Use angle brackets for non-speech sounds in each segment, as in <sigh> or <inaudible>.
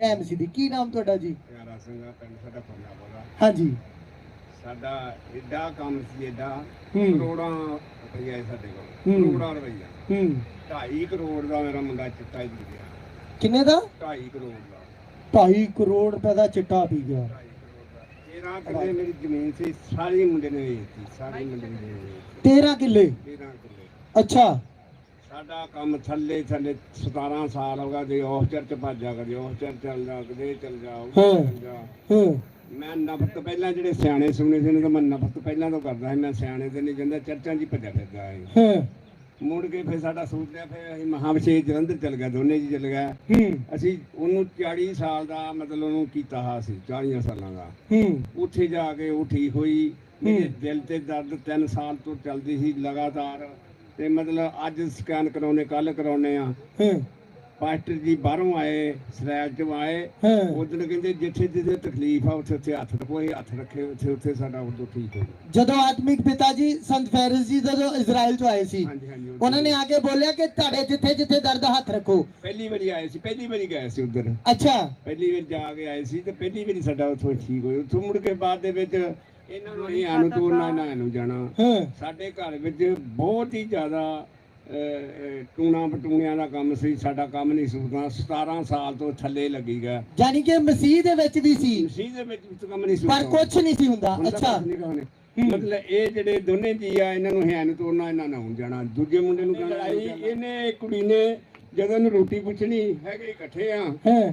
MC ਦੀ। ਕੀ ਨਾਮ ਤੁਹਾਡਾ ਜੀ? ਪਿਆਰਾ ਸਿੰਘਾ ਪਿੰਡ ਸਾਡਾ ਫਰਨਾਪੁਰਾ ਹਾਂਜੀ। ਸਾਡਾ ਏਡਾ ਕੰਮ ਸੀ ਏਡਾ ਹੂੰ। ਕਰੋੜਾਂ ਰੁਪਈਆ ਸੀ ਸਾਡੇ ਕੋਲ। ਹੂੰ। ਕਰੋੜਾਂ ਰੁਪਈਆ। ਹੂੰ। 2.5 ਕਰੋੜ ਦਾ ਮੇਰਾ ਮੁੰਡਾ ਚਿੱਟਾ ਹੀ ਪੀ ਗਿਆ। ਕਿੰਨੇ ਦਾ? 2.5 ਕਰੋੜ ਦਾ। 2.5 ਕਰੋੜ ਰੁਪਏ ਦਾ ਚਿੱਟਾ ਪੀ ਗਿਆ। 13 ਕਿੱਲੇ ਮੇਰੀ ਜ਼ਮੀਨ ਸੀ ਸਾਰੀ ਮੁੰਡੇ ਨੇ ਵੇਚਤੀ ਸਾਰੀ ਮੁੰਡੇ ਨੇ ਵੇਚਤੀ। 13 ਕਿੱਲੇ? 13 ਕਿੱਲੇ। ਅੱਛਾ। ਸਾਡਾ ਕੰਮ ਥੱਲੇ ਥੱਲੇ 17 ਸਾਲ ਹੋ ਗਏ ਜੇ ਉਸ ਚਰਚ ਭੱਜਾ ਕਦੇ ਚਰਚ ਚੱਲ ਜਾ ਕਦੇ ਚੱਲ ਜਾ। ਚੱਲ ਜਾ। ਹਾਂ। ਮੈਂ ਨਫ਼ਰਤ ਪਹਿਲਾਂ ਜਿਹੜੇ ਸਿਆਣੇ ਸੁਣੇ ਸੀ ਨੇ ਮੈਂ ਨਫ਼ਰਤ ਪਹਿਲਾਂ ਤੋਂ ਕਰਦਾ ਸੀ ਮੈਂ ਸਿਆਣੇ ਤੇ ਨਹੀਂ ਜਾਂਦਾ ਚਰਚਾਂ 'ਚ ਹੀ ਫਿਰਦਾ ਹਾਂ। ਮੁੜ ਕੇ ਫਿਰ ਸਾਡਾ ਸੋਚਿਆ ਫਿਰ ਅਸੀਂ ਮਹਾਵਿਸ਼ੇਸ਼ ਜਲੰਧਰ ਚਲ ਗਿਆ ਦੋਨੇ ਜੀ ਚਲ ਗਏ। ਅਸੀਂ ਉਹਨੂੰ 40 ਸਾਲ ਦਾ ਮਤਲਬ ਉਹਨੂੰ ਕੀਤਾ ਹਾ ਸੀ 40 ਸਾਲਾਂ ਦਾ। ਉੱਥੇ ਜਾ ਕੇ ਉਹ ਠੀਕ ਹੋਈ ਮੇਰੇ। ਦਿਲ ਤੇ ਦਰਦ 3 ਸਾਲ ਤੋਂ ਚੱਲਦੀ ਸੀ ਲਗਾਤਾਰ ਤੇ ਮਤਲਬ ਅੱਜ ਸਕੈਨ ਕਰਾਉਣੇ ਕੱਲ ਕਰਾਉਣੇ ਆ। ਹਾਂ। ਪਾਸਟਰ ਜੀ ਬਾਹਰੋਂ ਆਏ ਸਰਾਇਲ ਚ ਆਏ। ਉਦੋਂ ਕਹਿੰਦੇ ਜਿੱਥੇ ਜਿੱਥੇ ਤਕਲੀਫ ਆ ਉੱਥੇ ਉੱਥੇ ਹੱਥ ਰੱਖੋ ਇਹ ਹੱਥ ਰੱਖੇ ਉੱਥੇ ਉੱਥੇ ਸਾਡਾ ਉਦੋਂ ਠੀਕ ਹੋ ਗਿਆ। ਜਦੋਂ ਆਤਮਿਕ ਪਿਤਾ ਜੀ ਸੰਤ ਫੈਰਸ ਜੀ ਜਦੋਂ ਇਜ਼ਰਾਈਲ ਤੋਂ ਆਏ ਸੀ ਉਹਨਾਂ ਨੇ ਆ ਕੇ ਬੋਲਿਆ ਕਿ ਤੁਹਾਡੇ ਜਿੱਥੇ ਜਿੱਥੇ ਦਰਦ ਹੱਥ ਰੱਖੋ। ਪਹਿਲੀ ਵਾਰੀ ਆਏ ਸੀ ਪਹਿਲੀ ਵਾਰੀ ਗਏ ਸੀ ਉਧਰ। ਅੱਛਾ। ਪਹਿਲੀ ਵਾਰ ਜਾ ਕੇ ਆਏ ਸੀ ਤੇ ਪਹਿਲੀ ਵਾਰੀ ਸਾਡਾ ਉੱਥੋਂ ਠੀਕ ਹੋਇਆ। ਉੱਥੋਂ ਮੁੜ ਕੇ ਬਾਅਦ ਦੇ ਵਿੱਚ ਇਹਨਾਂ ਨੂੰ ਅਸੀਂ ਆਨੂੰ ਤੋਰਨਾ ਨਾ ਇਹਨੂੰ ਜਾਣਾ। ਹਾਂ। ਸਾਡੇ ਘਰ ਵਿੱਚ ਬਹੁਤ ਹੀ ਜ਼ਿਆਦਾ ਟੂਣਾ ਬਟੂਣਿਆਂ ਦਾ ਕੰਮ ਸੀ ਸਾਡਾ ਕੰਮ ਨਹੀਂ ਸੁਣਦਾ 17 ਸਾਲ ਤੋਂ ਥੱਲੇ ਲੱਗੀ ਗਿਆ ਯਾਨੀ ਕਿ ਮਸੀਹ ਦੇ ਵਿੱਚ ਵੀ ਸੀ। ਮਸੀਹ ਦੇ ਵਿੱਚ ਵੀ ਕੰਮ ਨਹੀਂ ਸੁਣਦਾ ਪਰ ਕੁਝ ਨਹੀਂ ਸੀ ਹੁੰਦਾ। ਅੱਛਾ। ਮਤਲਬ ਇਹ ਜਿਹੜੇ ਦੋਨੇ ਜੀ ਆ ਇਹਨਾਂ ਨੂੰ ਹੈ ਨੂੰ ਤੋਰਨਾ ਇਹਨਾਂ ਨਾਲ ਹੁਣ ਜਾਣਾ। ਦੂਜੇ ਮੁੰਡੇ ਨੂੰ ਕਹਿਣਾ ਇਹਨੇ ਕੁੜੀ ਨੇ ਜਦੋਂ ਇਹਨੂੰ ਰੋਟੀ ਪੁੱਛਣੀ ਹੈਗੇ ਇਕੱਠੇ ਆ। ਹਾਂ।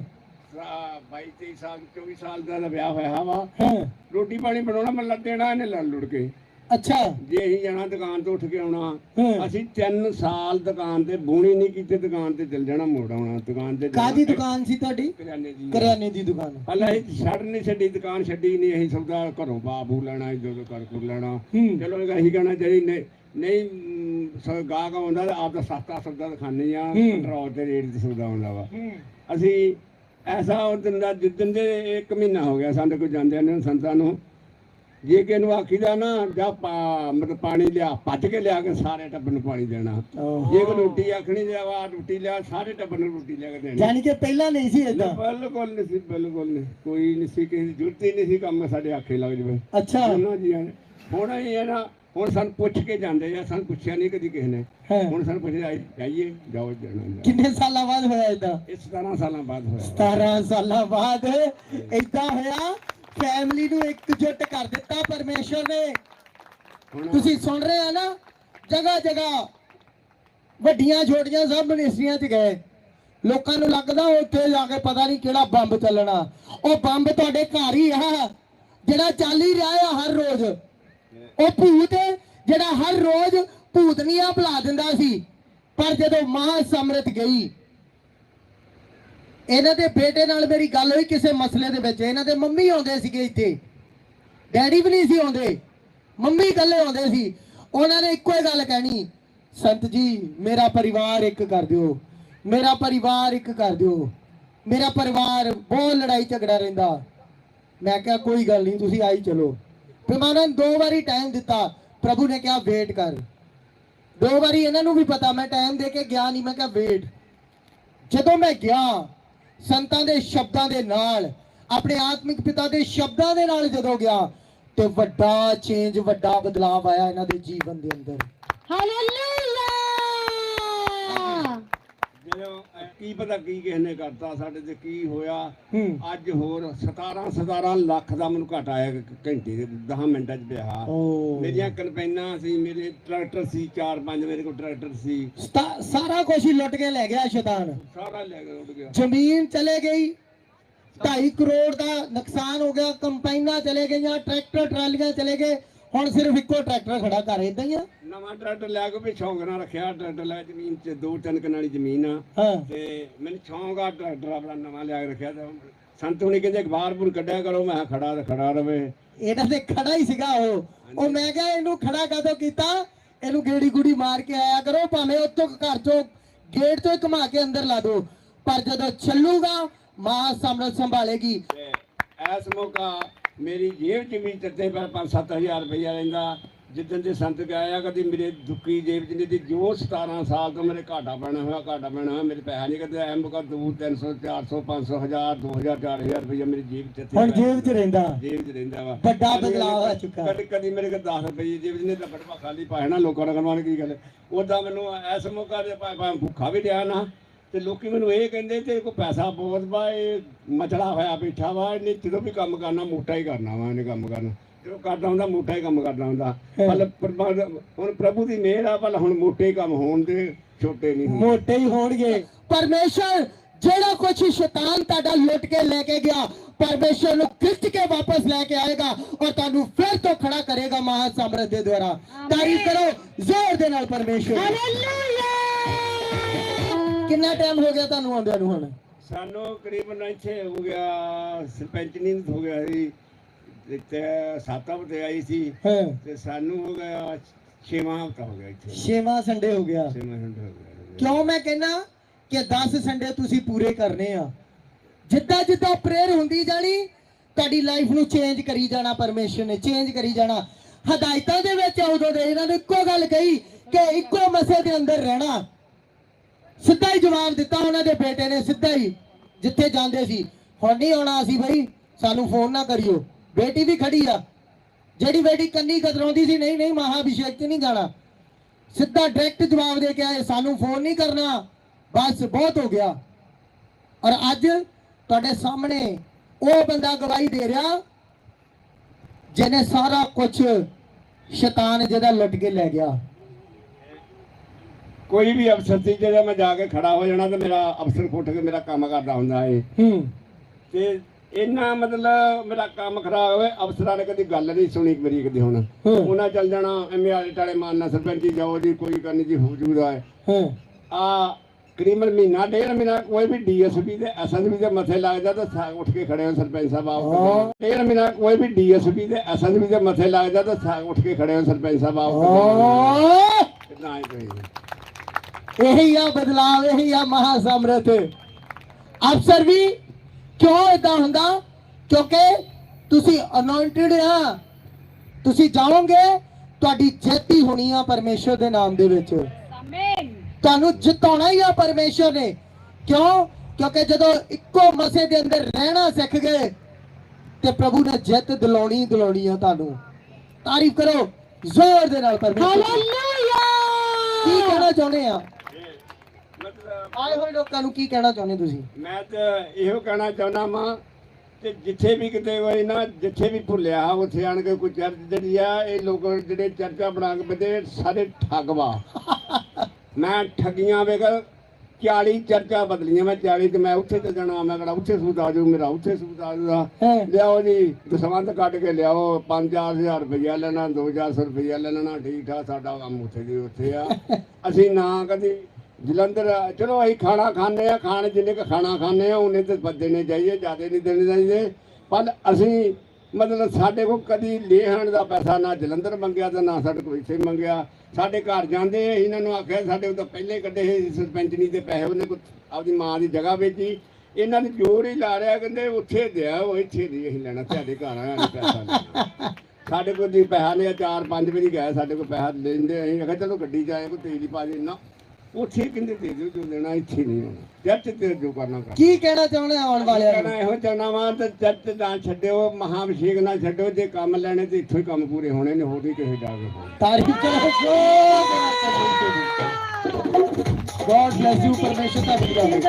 22 23 ਸਾਲ 24 ਸਾਲ ਦਾ ਵਿਆਹ ਹੋਇਆ ਵਾ। ਹਾਂ ਰੋਟੀ ਪਾਣੀ ਬਣਾਉਣਾ ਮਤਲਬ ਦੇਣਾ ਇਹਨੇ ਲੜ ਲੁੜ ਕੇ। ਅੱਛਾ। ਜੇ ਅਸੀਂ ਜਾਣਾ ਦੁਕਾਨ ਤੋਂ ਉੱਠ ਕੇ ਆਉਣਾ ਹਾਂ। ਅਸੀਂ 3 ਸਾਲ ਦੁਕਾਨ ਤੇ ਬੂਣੀ ਨਹੀਂ ਕੀਤੀ ਦੁਕਾਨ ਤੇ ਚੱਲ ਜਾਣਾ ਮੋੜ ਆਉਣਾ ਦੁਕਾਨ ਤੇ ਜਾਣਾ। ਕਾਦੀ ਦੁਕਾਨ ਸੀ ਤੁਹਾਡੀ? ਕਰਿਆਨੇ ਦੀ। ਕਰਿਆਨੇ ਦੀ ਦੁਕਾਨ। ਹਲਾ ਇਹ ਛੱਡ ਨਹੀਂ ਛੱਡੀ ਦੁਕਾਨ ਛੱਡੀ ਨਹੀਂ ਅਸੀਂ ਸੌਦਾ ਘਰੋਂ ਬਾਬੂ ਲੈਣਾ ਕਰ ਕੁਰ ਲੈਣਾ। ਚਲੋ ਅਸੀਂ ਕਹਿਣਾ ਜਿਹੜੀ ਨਹੀਂ ਗਾਹਕ ਆਉਂਦਾ ਆਪ ਦਾ ਸਸਤਾ ਸੌਦਾ ਦਿਖਾਣੇ ਆ। ਪੈਟਰੋਲ ਤੇ ਰੇਟ ਤੇ ਸੌਦਾ ਆਉਂਦਾ ਵਾ। ਹੂੰ। ਅਸੀਂ ਐਸਾ ਉਹ ਦਿਨ ਦਾ ਜਿੱਦਣ ਦੇ ਇੱਕ ਮਹੀਨਾ ਹੋ ਗਿਆ ਸਾਡੇ ਕੋਲ ਜਾਂਦਿਆਂ ਨੂੰ ਸੰਤਾਂ ਨੂੰ। ਜੇ ਕਿ ਇਹਨੂੰ ਆਖੀਦਾ ਨਾ ਜਾਂ ਮਤਲਬ ਪਾਣੀ ਲਿਆ ਭੱਜ ਕੇ ਲਿਆ ਕੇ ਸਾਰੇ ਟੱਬਰ ਨੂੰ ਪਾਣੀ ਦੇਣਾ। ਜੇ ਕੋਈ ਰੋਟੀ ਆਖਣੀ ਲਿਆ ਵਾ ਰੋਟੀ ਲਿਆ ਸਾਰੇ ਟੱਬਰ ਨੂੰ ਰੋਟੀ ਲਿਆ ਕੇ ਦੇਣੀ। ਯਾਨੀ ਕਿ ਪਹਿਲਾਂ ਨਹੀਂ ਸੀ ਨਾ, ਇਦਾਂ ਬਿਲਕੁਲ ਨਹੀਂ ਸੀ ਬਿਲਕੁਲ ਨਹੀਂ। ਕੋਈ ਨਹੀਂ ਸੀ ਕਿਸੇ ਦੀ ਜ਼ਰੂਰਤ ਹੀ ਨਹੀਂ ਸੀ ਕੰਮ ਸਾਡੇ ਆਖੇ ਲੱਗ ਜਵੇ। ਅੱਛਾ। ਉਹਨਾਂ ਜੀ ਨੇ। ਹੁਣ ਇਹ ਨਾ ਹੁਣ ਸਾਨੂੰ ਪੁੱਛ ਕੇ ਜਾਂਦੇ ਆ ਸਾਨੂੰ ਪੁੱਛਿਆ ਨਹੀਂ ਕਦੀ ਕਿਸੇ ਨੇ। ਹਾਂ। ਹੁਣ ਸਾਨੂੰ ਪੁੱਛਿਆ ਜਾਈਏ ਜਾਓ ਜਾਣਾ ਕਿੰਨੇ ਸਾਲਾਂ ਬਾਅਦ ਹੋਇਆ ਇਦਾਂ ਇਹ 17 ਸਾਲਾਂ ਬਾਅਦ ਹੋਇਆ। 17 ਸਾਲਾਂ ਬਾਅਦ ਇਦਾਂ ਹੋਇਆ ਫੈਮਿਲੀ ਨੂੰ ਇਕਜੁੱਟ ਕਰ ਦਿੱਤਾ ਪਰਮੇਸ਼ਵਰ ਨੇ। ਹੁਣ ਤੁਸੀਂ ਸੁਣ ਰਹੇ ਆ ਨਾ ਜਗ੍ਹਾ ਜਗ੍ਹਾ ਵੱਡੀਆਂ ਛੋਟੀਆਂ ਸਭ ਮਿਨਿਸਟਰੀਆਂ 'ਚ ਗਏ। ਲੋਕਾਂ ਨੂੰ ਲੱਗਦਾ ਉੱਥੇ ਜਾ ਕੇ ਪਤਾ ਨਹੀਂ ਕਿਹੜਾ ਬੰਬ ਚੱਲਣਾ। ਉਹ ਬੰਬ ਤੁਹਾਡੇ ਘਰ ਹੀ ਆ ਜਿਹੜਾ ਚੱਲ ਹੀ ਰਿਹਾ ਆ ਹਰ ਰੋਜ਼। ਉਹ ਭੂਤ ਜਿਹੜਾ ਹਰ ਰੋਜ਼ ਭੂਤਨੀਆਂ ਬੁਲਾ ਦਿੰਦਾ ਸੀ। ਪਰ ਜਦੋਂ ਮਹਾ ਸਮਰਤ ਗਈ, ਇਹਨਾਂ ਦੇ ਬੇਟੇ ਨਾਲ ਮੇਰੀ ਗੱਲ ਹੋਈ ਕਿਸੇ ਮਸਲੇ ਦੇ ਵਿੱਚ। ਇਹਨਾਂ ਦੇ ਮੰਮੀ ਆਉਂਦੇ ਸੀਗੇ ਇੱਥੇ। ਡੈਡੀ ਵੀ ਨਹੀਂ ਸੀ ਆਉਂਦੇ। ਮੰਮੀ ਇਕੱਲੇ ਆਉਂਦੇ ਸੀ। ਉਹਨਾਂ ਨੇ ਇੱਕੋ ਹੀ ਗੱਲ ਕਹਿਣੀ, ਸੰਤ ਜੀ, ਮੇਰਾ ਪਰਿਵਾਰ ਇੱਕ ਕਰ ਦਿਓ। ਮੇਰਾ ਪਰਿਵਾਰ ਇੱਕ ਕਰ ਦਿਓ। ਮੇਰਾ ਪਰਿਵਾਰ ਬਹੁਤ ਲੜਾਈ ਝਗੜਾ ਰਹਿੰਦਾ। ਮੈਂ ਕਿਹਾ, ਕੋਈ ਗੱਲ ਨਹੀਂ, ਤੁਸੀਂ ਆਈ ਚਲੋ। ਫਿਰ ਮੈਂ ਦੋ ਵਾਰੀ ਟਾਈਮ ਦਿੱਤਾ, ਪ੍ਰਭੂ ਨੇ ਕਿਹਾ ਵੇਟ ਕਰ। ਦੋ ਵਾਰੀ ਇਹਨਾਂ ਨੂੰ ਵੀ ਪਤਾ, ਮੈਂ ਟਾਈਮ ਦੇ ਕੇ ਗਿਆ ਨਹੀਂ, ਮੈਂ ਕਿਹਾ ਵੇਟ ਜਦੋਂ ਮੈਂ ਗਿਆ, ਸੰਤਾਂ ਦੇ ਸ਼ਬਦਾਂ ਦੇ ਨਾਲ, ਆਪਣੇ ਆਤਮਿਕ ਪਿਤਾ ਦੇ ਸ਼ਬਦਾਂ ਦੇ ਨਾਲ ਜਦੋਂ ਗਿਆ, ਤੇ ਵੱਡਾ ਚੇਂਜ ਵੱਡਾ ਬਦਲਾਅ ਆਇਆ ਇਹਨਾਂ ਦੇ ਜੀਵਨ ਦੇ ਅੰਦਰ। ਹਾਲੇਲੂਇਆ ਜਦੋਂ ਅਹ, ਕੀ ਪਤਾ ਕੀ ਕਿਸੇ ਨੇ ਕਰਤਾ ਸਾਡੇ ਤੇ ਕੀ ਹੋਇਆ। ਅੱਜ ਹੋਰ 17 17 ਲੱਖ ਦਾ ਮੈਨੂੰ ਘਟ ਆਇਆ ਘੰਟੇ ਦੇ 10 ਮਿੰਟਾਂ ਚ ਪਿਆ। ਮੇਰੀਆਂ ਕਨਪੈਨਾਂ ਸੀ ਮੇਰੇ ਟਰੈਕਟਰ ਸੀ ਚਾਰ ਪੰਜ ਮੇਰੇ ਕੋਲ ਟਰੈਕਟਰ ਸੀ। ਸਾਰਾ ਕੁਝ ਹੀ ਲੁੱਟ ਕੇ ਲੈ ਗਿਆ ਸ਼ੈਤਾਨ। ਸਾਰਾ ਲੈ ਕੇ ਉੱਡ ਗਿਆ। ਜ਼ਮੀਨ ਚਲੇ ਗਈ 2.5 ਕਰੋੜ ਦਾ ਨੁਕਸਾਨ ਹੋ ਗਿਆ ਕੰਪਾਈਨਾਂ ਚਲੇ ਗਈਆਂ ਟਰੈਕਟਰ ਟਰਾਲੀਆਂ ਚਲੇ ਗਏ। ਹੁਣ ਸਿਰਫ ਇੱਕੋ ਟਰੈਕਟਰ ਖੜਾ ਕਰ ਇਦਾਂ ਹੀ ਆ? ਨਵਾਂ ਟਰੈਕਟਰ ਲੈ ਕੇ ਵੀ ਸ਼ੌਂਕ ਨਾਲ ਰੱਖਿਆ ਟਰੈਕਟਰ ਲੈ ਜ਼ਮੀਨ 'ਚ ਦੋ ਤਿੰਨ ਕਨਾਲੀ ਜ਼ਮੀਨ ਆ। ਹਾਂ। ਤੇ ਮੈਨੂੰ ਸ਼ੌਂਕ ਆ ਟਰੈਕਟਰ ਆਪਣਾ ਨਵਾਂ ਲਿਆ ਕੇ ਰੱਖਿਆ ਤੇ ਸੰਤ ਹੁਣੀ ਕਹਿੰਦੇ ਅਖਬਾਰ ਪੂਰ ਕੱਢਿਆ ਕਰੋ ਮੈਂ ਕਿਹਾ ਖੜਾ ਤੇ ਖੜਾ ਰਵੇ। ਇਹਦਾ ਤੇ ਖੜਾ ਹੀ ਸੀਗਾ ਉਹ। ਉਹ ਮੈਂ ਕਿਹਾ ਇਹਨੂੰ ਖੜਾ ਕਾਹਤੋਂ ਕੀਤਾ? ਇਹਨੂੰ ਗੇੜੀ ਗੁੜੀ ਮਾਰ ਕੇ ਆਇਆ ਕਰੋ ਭਾਵੇਂ ਉੱਥੋਂ ਘਰ ਚੋਂ ਗੇਟ ਤੋਂ ਹੀ ਘੁਮਾ ਕੇ ਅੰਦਰ ਲਾ ਦਿਓ ਪਰ ਜਦੋਂ ਚੱਲੂਗਾ ਮਾਂ ਸਾਹਮਣੇ ਸੰਭਾਲੇਗੀ। ਤੇ ਐਸ ਮੌਕਾ ਮੇਰੀ ਜੇਬ 'ਚ ਵੀ ਦਿੱਤੇ ਪਰ 5-7000 ਰੁਪਇਆ ਰਹਿੰਦਾ। ਜਿੱਦਣ ਦੇ ਸੰਤ ਗਏ ਆ ਕਦੀ ਮੇਰੇ ਦੁੱਕੀ ਜੇਬ ਚ ਨਹੀਂ ਦੀ ਜੋ 17 ਸਾਲ ਤੋਂ ਮੇਰੇ ਘਾਟਾ ਪੈਣਾ ਹੋਇਆ ਘਾਟਾ ਪੈਣਾ ਹੋਇਆ ਮੇਰੇ ਪੈਸਾ ਨਹੀਂ ਕਦੇ ਐ ਮੁਕਾ 2 300 400 500 ਹਜ਼ਾਰ 2000 4000 ਰੁਪਏ ਮੇਰੇ ਜੇਬ ਚ ਹੁਣ ਜੇਬ 'ਚ ਰਹਿੰਦਾ। ਜੇਬ ਚ ਰਹਿੰਦਾ ਵਾ। ਵੱਡਾ ਬਦਲਾਅ ਆ ਚੁੱਕਾ। ਕਦੀ ਕਦੀ ਮੇਰੇ ਕੋਲ 10 ਰੁਪਏ ਜੇਬ ਚ ਨਹੀਂ ਤਾਂ ਬੜਵਾ ਖਾਲੀ ਪਾਇਆ ਨਾ ਲੋਕਾਂ ਨੇ ਕਰਵਾਉਣ ਕੀ ਗੱਲ ਉਦਾਂ ਮੈਨੂੰ ਐਸ ਮੌਕਾ ਤੇ ਭਾਵੇਂ ਭੁੱਖਾ ਵੀ ਰਿਹਾ ਨਾ। ਤੇ ਲੋਕੀ ਮੈਨੂੰ ਇਹ ਕਹਿੰਦੇ ਤੇ ਕੋ ਪੈਸਾ ਬਹੁਤ ਵਾ ਇਹ ਮਚੜਾ ਹੋਇਆ ਬੈਠਾ ਵਾ ਇਹਨੇ ਜਦੋਂ ਵੀ ਕੰਮ ਕਰਨਾ ਮੋਟਾ ਹੀ ਕਰਨਾ ਵਾ ਇਹਨੇ ਕੰਮ ਕਰਨਾ। ਜਦੋਂ ਕਰਦਾ ਹੁੰਦਾ ਮੋਟਾ ਹੀ ਕੰਮ ਕਰਦਾ ਹੁੰਦਾ। ਪਰ ਹੁਣ ਪ੍ਰਭੂ ਦੀ ਮਿਹਰ ਆ ਭਲਾ ਹੁਣ ਮੋਟੇ ਹੀ ਕੰਮ ਹੋਣ ਦੇ ਛੋਟੇ ਨਹੀਂ ਮੋਟੇ ਹੀ ਹੋਣਗੇ। ਪਰਮੇਸ਼ਰ ਜਿਹੜਾ ਕੁਛ ਸ਼ੈਤਾਨ ਤੁਹਾਡਾ ਲੁੱਟ ਕੇ ਲੈ ਕੇ ਗਿਆ ਪਰਮੇਸ਼ਰ ਨੂੰ ਖਿੱਚ ਕੇ ਵਾਪਸ ਲੈ ਕੇ ਆਏਗਾ ਔਰ ਤੁਹਾਨੂੰ ਫਿਰ ਤੋਂ ਖੜਾ ਕਰੇਗਾ ਮਹਾ ਸਮਰਥ ਦੇ ਦੁਆਰਾ। ਤਾਰੀਫ ਕਰੋ ਜ਼ੋਰ ਦੇ ਨਾਲ ਪਰਮੇਸ਼ਰ। ਕਿੰਨਾ ਟਾਈਮ ਹੋ ਗਿਆ ਤੁਹਾਨੂੰ ਆਉਂਦਿਆਂ ਨੂੰ ਹੁਣ? ਸਾਨੂੰ ਕਰੀਬਨ ਇੱਥੇ ਹੋ ਗਿਆ ਸਰਪੰਚ ਨਹੀਂ ਹੋ ਗਿਆ ਸੀ ਤੇ ਸੱਤ ਹਫ਼ਤੇ ਆਈ ਸੀ। ਹਾਂ। ਤੇ ਸਾਨੂੰ ਹੋ ਗਿਆ ਛੇਵਾਂ ਹਫ਼ਤਾ ਹੋ ਗਿਆ ਇੱਥੇ। ਛੇਵਾਂ ਸੰਡੇ ਹੋ ਗਿਆ। ਛੇਵਾਂ ਹਫ਼ਤਾ ਹੋ ਗਿਆ। ਕਿਉਂ ਮੈਂ ਕਹਿੰਨਾ ਕਿ 10 ਸੰਡੇ ਤੁਸੀਂ ਪੂਰੇ ਕਰਨੇ ਆ। ਜਿੱਦਾਂ ਜਿੱਦਾਂ ਪ੍ਰੇਅਰ ਹੁੰਦੀ ਜਾਣੀ ਤੁਹਾਡੀ ਲਾਈਫ ਨੂੰ ਚੇਂਜ ਕਰੀ ਜਾਣਾ ਪਰਮੇਸ਼ਰ ਨੇ ਚੇਂਜ ਕਰੀ ਜਾਣਾ। ਹਦਾਇਤਾਂ ਦੇ ਵਿੱਚ ਉਦੋਂ ਦੇ ਇਹਨਾਂ ਨੇ ਇੱਕੋ ਗੱਲ ਕਹੀ ਕਿ ਇੱਕੋ ਮਸੇ ਦੇ ਅੰਦਰ ਰਹਿਣਾ। ਸਿੱਧਾ ਹੀ ਜਵਾਬ ਦਿੱਤਾ ਉਹਨਾਂ ਦੇ ਬੇਟੇ ਨੇ, ਸਿੱਧਾ ਹੀ, ਜਿੱਥੇ ਜਾਂਦੇ ਸੀ। ਹੁਣ ਨਹੀਂ ਆਉਣਾ ਅਸੀਂ ਬਈ, ਸਾਨੂੰ ਫੋਨ ਨਾ ਕਰਿਓ। ਬੇਟੀ ਵੀ ਖੜੀ ਆ। ਜਿਹੜੀ ਬੇਟੀ ਕੰਨੀ ਕਤਰਾਉਂਦੀ ਸੀ, ਨਹੀਂ ਨਹੀਂ, ਮਹਾਭਿਸ਼ੇਕ ਤੇ ਨਹੀਂ ਜਾਣਾ। ਸਿੱਧਾ ਡਾਇਰੈਕਟ ਜਵਾਬ ਦੇ ਕੇ ਆਏ, ਸਾਨੂੰ ਫੋਨ ਨਹੀਂ ਕਰਨਾ। ਬਸ ਬਹੁਤ ਹੋ ਗਿਆ। ਔਰ ਅੱਜ ਤੁਹਾਡੇ ਸਾਹਮਣੇ ਉਹ ਬੰਦਾ ਗਵਾਹੀ ਦੇ ਰਿਹਾ, ਜਿਹਨੇ ਸਾਰਾ ਕੁਝ ਸ਼ੈਤਾਨ ਜਿਹਦਾ ਲੁੱਟ ਕੇ ਲੈ ਗਿਆ। ਕੋਈ ਵੀ ਅਫਸਰ ਸੀ ਜਿਹੜਾ ਮੈਂ ਜਾ ਕੇ ਖੜਾ ਹੋ ਜਾਣਾ ਤੇ ਮੇਰਾ ਅਫਸਰ ਫੁੱਟ ਕੇ ਮੇਰਾ ਕੰਮ ਕਰਦਾ ਹੁੰਦਾ ਏ ਹੂੰ। ਤੇ ਇੰਨਾ ਮਤਲਬ ਮੇਰਾ ਕੰਮ ਖਰਾਬ ਹੋਵੇ ਅਫਸਰਾਂ ਨੇ ਕਦੀ ਗੱਲ ਨਹੀਂ ਸੁਣੀ ਮੇਰੀ ਕਦੀ ਹੁਣ। ਉਹਨਾਂ ਚੱਲ ਜਾਣਾ ਐਵੇਂ ਆਲੇ ਟਾਲੇ ਮਾਰਨਾ ਸਰਪੰਚੀ ਜਾਓ ਜੀ ਕੋਈ ਕਰਨੀ ਜੀ ਹੋ ਜੂਦਾ ਹੈ। ਹੂੰ ਆ ਕਰੀਬਨ ਮਹੀਨਾ ਡੇਢ ਮਹੀਨਾ ਕੋਈ ਵੀ ਡੀਐਸਪੀ ਦੇ ਐਸਐਸਪੀ ਦੇ ਮੱਥੇ ਲੱਗਦਾ ਤਾਂ ਉੱਠ ਕੇ ਖੜੇ ਹੋ ਸਰਪੰਚ ਸਾਹਿਬ ਆਓ। ਡੇਢ ਮਹੀਨਾ ਕੋਈ ਵੀ ਡੀਐਸਪੀ ਦੇ ਐਸਐਸਪੀ ਦੇ ਮੱਥੇ ਲੱਗਦਾ ਤਾਂ ਉੱਠ ਕੇ ਖੜੇ ਹੋ ਸਰਪੰਚ ਸਾਹਿਬ ਆਓ ਓ ਕਿੰਨਾ ਹੈ ਕੋਈ ਇਹੀ ਆ ਬਦਲਾਵ ਇਹੀ ਆ ਮਹਾ ਸਮਰਥ ਅਫਸਰ ਵੀ ਕਿਉਂ ਇਦਾਂ ਹੁੰਦਾ? ਕਿਉਂਕਿ ਤੁਸੀਂ ਅਨੋਇੰਟਡ ਆ। ਤੁਸੀਂ ਜਾਓਗੇ ਤੁਹਾਡੀ ਜਿੱਤ ਹੋਣੀ ਆ ਪਰਮੇਸ਼ਰ ਦੇ ਨਾਮ ਦੇ ਵਿੱਚ। Amen. ਤੁਹਾਨੂੰ ਜਿਤਾਉਣਾ ਹੀ ਆ ਪਰਮੇਸ਼ਰ ਨੇ। ਕਿਉਂ? ਕਿਉਂਕਿ ਜਦੋਂ ਇੱਕੋ ਮਸੇ ਦੇ ਅੰਦਰ ਰਹਿਣਾ ਸਿੱਖ ਗਏ ਤੇ ਪ੍ਰਭੂ ਨੇ ਜਿੱਤ ਦਿਲਾਉਣੀ ਦਿਲਾਉਣੀ ਆ ਤੁਹਾਨੂੰ। ਤਾਰੀਫ ਕਰੋ ਜ਼ੋਰ ਦੇ ਨਾਲ ਪਰਮੇਸ਼ਰ ਦੀ। ਕੀ ਕਹਿਣਾ ਚਾਹੁੰਦੇ ਆ? ਆਏ ਹੋਏ ਲੋਕਾਂ ਨੂੰ ਕੀ ਕਹਿਣਾ ਚਾਹੁੰਦੇ ਤੁਸੀਂ? ਮੈਂ ਤਾਂ ਇਹੋ ਕਹਿਣਾ ਚਾਹੁੰਦਾ ਮਾਂ ਤੇ ਜਿੱਥੇ ਵੀ ਕਿਤੇ ਹੋਏ ਨਾ ਜਿੱਥੇ ਵੀ ਭੁੱਲਿਆ ਉੱਥੇ ਆਣ ਕੇ ਕੋਈ ਚਰਚ ਜਿਹੜੀ ਆ ਇਹ ਲੋਕ ਜਿਹੜੇ ਚਰਚਾ ਬਣਾ ਕੇ ਬੰਦੇ ਸਾਰੇ ਠੱਗ ਵਾ। ਮੈਂ ਠੱਗੀਆਂ ਵੇਖ 40 ਚਰਚਾ ਬਦਲੀਆਂ ਮੈਂ 40 ਤੇ ਮੈਂ ਉੱਥੇ ਤੇ ਜਾਣਾ ਮੈਂ ਕਿਹੜਾ ਉੱਥੇ ਸੂਤ ਆ ਜਾਊ ਮੇਰਾ ਉੱਥੇ ਸੂਤ ਆ ਜਾਊਗਾ। ਲਿਆਓ ਜੀ ਦਸਵੰਤ ਕੱਢ ਕੇ ਲਿਆਓ 5000 ਰੁਪਇਆ ਲੈਣਾ 2000 ਰੁਪਇਆ ਲੈਣਾ ਠੀਕ ਠਾਕ ਸਾਡਾ ਕੰਮ ਉੱਥੇ ਦੀ ਉੱਥੇ ਆ। <laughs> ਅਸੀਂ ਨਾ ਕਦੀ ਜਲੰਧਰ, ਚਲੋ ਅਸੀਂ ਖਾਣਾ ਖਾਂਦੇ ਆ ਖਾਣ ਜਿੰਨੇ ਕ ਖਾਣਾ ਖਾਂਦੇ ਆ ਉਹਨੇ ਤੇ ਦੇਣੇ ਚਾਹੀਏ ਜ਼ਿਆਦਾ ਨਹੀਂ ਦੇਣੇ ਚਾਹੀਦੇ। ਪਰ ਅਸੀਂ ਮਤਲਬ ਸਾਡੇ ਕੋਲ ਕਦੀ ਲੈਣ ਦਾ ਪੈਸਾ ਨਾ ਜਲੰਧਰ ਮੰਗਿਆ ਤੇ ਨਾ ਸਾਡੇ ਕੋਲ ਇੱਥੇ ਮੰਗਿਆ। ਸਾਡੇ ਘਰ ਜਾਂਦੇ ਇਹਨਾਂ ਨੂੰ ਆਖਿਆ ਸਾਡੇ ਕੋਲ ਤਾਂ ਪਹਿਲੇ ਕੱਢੇ ਸੀ ਸਰਪੰਚਨੀ ਦੇ ਪੈਸੇ ਉਹਨੇ ਕੋ ਆਪਦੀ ਮਾਂ ਦੀ ਜਗ੍ਹਾ ਵੇਚੀ। ਇਹਨਾਂ ਨੇ ਜੋਰ ਹੀ ਲਾ ਰਿਆ ਕਹਿੰਦੇ ਉੱਥੇ ਦਿਆ, ਉਹ ਇੱਥੇ ਨਹੀਂ ਅਸੀਂ ਲੈਣਾ, ਤੁਹਾਡੇ ਘਰ ਆਇਆ ਨਹੀਂ ਪੈਸਾ ਲੈਣਾ। ਸਾਡੇ ਕੋਲ ਜੀ ਪੈਸਾ ਲਿਆ, ਚਾਰ ਪੰਜ ਵਾਰੀ ਗਏ ਸਾਡੇ ਕੋਲ ਪੈਸਾ ਲੈਂਦੇ ਅਸੀਂ ਆਖਿਆ ਚਲੋ ਗੱਡੀ 'ਚ ਆਏ, ਕੋਈ ਤੇਲ ਹੀ ਪਾ ਦੇ ਨਾ ਉੱਥੇ ਕਹਿੰਦੇ ਦੇ ਦਿਓ ਜੋ ਲੈਣਾ ਇੱਥੇ ਨਹੀਂ ਹੋਣਾ ਚਰਚ ਤੇ ਜੋ ਕਰਨਾ ਕਰ। ਕੀ ਕਹਿਣਾ ਚਾਹੁੰਦੇ ਆਉਣ ਵਾਲਿਆਂ ਨੂੰ? ਕਹਿਣਾ ਇਹੋ ਚਾਹਨਾ ਵਾ ਤੇ ਚਰਚ ਨਾ ਛੱਡਿਓ ਮਹਾਭਿਸ਼ੇਕ ਨਾ ਛੱਡਿਓ ਜੇ ਕੰਮ ਲੈਣੇ ਤੇ ਇੱਥੋਂ ਹੀ ਕੰਮ ਪੂਰੇ ਹੋਣੇ ਨੇ ਹੋਰ ਨਹੀਂ ਕਿਸੇ ਜਾ ਕੇ ਹੋਣੇ। ਤਾਰੀਫ ਦੀ ਗੋਡ ਬlesਸ ਯੂ ਪਰਮੇਸ਼ਰ ਦਾ ਬੁਲਾਵੇ